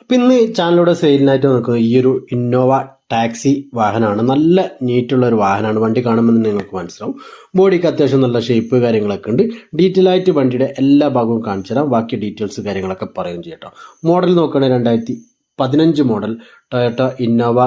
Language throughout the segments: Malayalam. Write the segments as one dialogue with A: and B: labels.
A: അപ്പം ഇന്ന് ചാനലിലൂടെ സെയിലിനായിട്ട് നോക്കുന്നത് ഈ ഒരു ഇന്നോവ ടാക്സി വാഹനമാണ്. നല്ല നീറ്റുള്ള ഒരു വാഹനമാണ്. വണ്ടി കാണുമ്പോൾ നിങ്ങൾക്ക് മനസ്സിലാവും. ബോഡിക്ക് അത്യാവശ്യം നല്ല ഷേപ്പ് കാര്യങ്ങളൊക്കെ ഉണ്ട്. ഡീറ്റെയിൽ ആയിട്ട് വണ്ടിയുടെ എല്ലാ ഭാഗവും കാണിച്ചു തരാം. ബാക്കി ഡീറ്റെയിൽസ് കാര്യങ്ങളൊക്കെ പറയുകയും ചെയ്യട്ടോ മോഡൽ നോക്കുകയാണെങ്കിൽ രണ്ടായിരത്തി പതിനഞ്ച് model Toyota Innova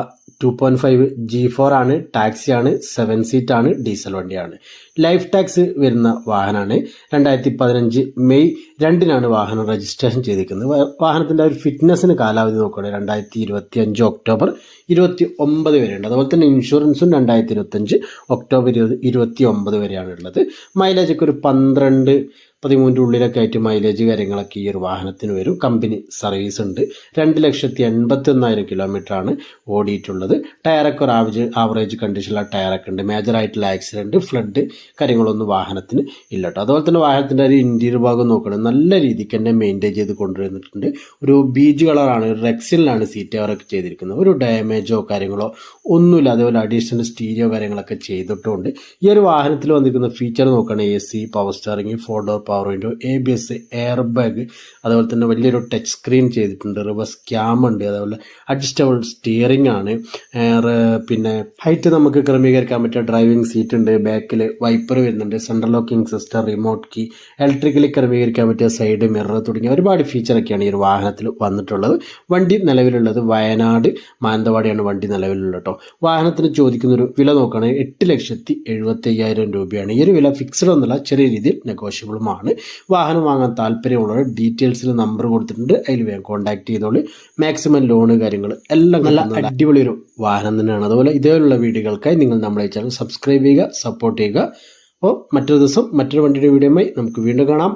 A: two point five G four ആണ് ടാക്സി ആണ് സെവൻ സീറ്റ് ആണ് ഡീസൽ വണ്ടിയാണ്. ലൈഫ് ടാക്സ് വരുന്ന വാഹനമാണ് രണ്ടായിരത്തി പതിനഞ്ച് മെയ് രണ്ടിനാണ് വാഹനം രജിസ്ട്രേഷൻ ചെയ്തിരിക്കുന്നത്. വാഹനത്തിന്റെ ഒരു ഫിറ്റ്നസിന് കാലാവധി നോക്കുകയാണ് രണ്ടായിരത്തി ഇരുപത്തി അഞ്ച് ഒക്ടോബർ ഇരുപത്തി ഒമ്പത് വരെയുണ്ട്. അതുപോലെ തന്നെ ഇൻഷുറൻസും രണ്ടായിരത്തി ഇരുപത്തഞ്ച് ഒക്ടോബർ ഇരുപത് ഇരുപത്തി ഒമ്പത് വരെയാണ് ഉള്ളത്. മൈലേജ് ഒക്കെ ഒരു പന്ത്രണ്ട് പതിമൂന്നിന്റെ ഉള്ളിലൊക്കെ ആയിട്ട് മൈലേജ് കാര്യങ്ങളൊക്കെ ഈ ഒരു വാഹനത്തിന് വരും. കമ്പനി സർവീസ് ഉണ്ട്. രണ്ട് ലക്ഷത്തി എൺപത്തി ഒന്നായിരം കിലോമീറ്റർ ആണ് ഓടിയിട്ടുള്ളത്. ടയറൊക്കെ ഒരു ആവറേജ് ആവറേജ് കണ്ടീഷനിലുള്ള ടയറൊക്കെ ഉണ്ട്. മേജർ ആയിട്ടുള്ള ആക്സിഡന്റ് ഫ്ലഡ് കാര്യങ്ങളൊന്നും വാഹനത്തിന് ഇല്ല കേട്ടോ. അതുപോലെ തന്നെ വാഹനത്തിന്റെ ഒരു ഇന്റീരിയർ ഭാഗം നോക്കണം നല്ല രീതിക്ക് തന്നെ മെയിന്റെയിൻ ചെയ്ത് കൊണ്ടുവരുന്നിട്ടുണ്ട് ഒരു ബീജ് കളറാണ് ഒരു റെക്സിലാണ് സീറ്റ് കവറൊക്കെ ചെയ്തിരിക്കുന്നത്. ഒരു ഡാമേജോ കാര്യങ്ങളോ ഒന്നുമില്ല. അതേപോലെ അഡീഷണൽ സ്റ്റീരിയോ കാര്യങ്ങളൊക്കെ ചെയ്തിട്ടുണ്ട്. ഈ ഒരു വാഹനത്തിൽ വന്നിരിക്കുന്ന ഫീച്ചർ നോക്കുകയാണെങ്കിൽ A C power steering four door power window A B S air bag അതുപോലെ തന്നെ വലിയൊരു ടച്ച് സ്ക്രീൻ ചെയ്തിട്ടുണ്ട്. റിവേഴ്സ് ക്യാം ഉണ്ട്. അതേപോലെ അഡ്ജസ്റ്റബിൾ സ്റ്റിയറിംഗ് ആണ്. പിന്നെ ഹൈറ്റ് നമുക്ക് ക്രമീകരിക്കാൻ പറ്റിയ ഡ്രൈവിംഗ് സീറ്റ് ഉണ്ട്. ബാക്കിൽ വൈപ്പർ വരുന്നുണ്ട്. Central locking system remote key electrically ക്രമീകരിക്കാൻ പറ്റിയ സൈഡ് മിറർ തുടങ്ങിയ ഒരുപാട് ഫീച്ചറൊക്കെയാണ് ഈ ഒരു വാഹനത്തിൽ വന്നിട്ടുള്ളത്. വണ്ടി നിലവിലുള്ളത് വയനാട് മാനന്തവാടിയാണ് വണ്ടി നിലവിലുള്ളത് കേട്ടോ വാഹനത്തിന് ചോദിക്കുന്ന ഒരു വില നോക്കുകയാണെങ്കിൽ എട്ട് ലക്ഷത്തി എഴുപത്തി അയ്യായിരം രൂപയാണ്. ഈ ഒരു വില ഫിക്സഡ് എന്നുള്ള ചെറിയ രീതിയിൽ നെഗോഷ്യബിളുമാണ് വാഹനം വാങ്ങാൻ താല്പര്യമുള്ളവർ ഡീറ്റെയിൽസിൽ നമ്പർ കൊടുത്തിട്ടുണ്ട്. അതിൽ വേഗം കോൺടാക്ട് ചെയ്തോളി. മാക്സിമം ലോണ് കാര്യങ്ങൾ എല്ലാം നല്ല അടിപൊളി ഒരു വാഹനം തന്നെയാണ്. അതുപോലെ ഇതേപോലുള്ള വീഡിയോകൾക്കായി നിങ്ങൾ നമ്മളെ ചാനൽ സബ്സ്ക്രൈബ് ചെയ്യുക സപ്പോർട്ട് ചെയ്യുക. അപ്പോൾ മറ്റൊരു ദിവസം മറ്റൊരു വണ്ടിയുടെ വീഡിയോയുമായി നമുക്ക് വീണ്ടും കാണാം.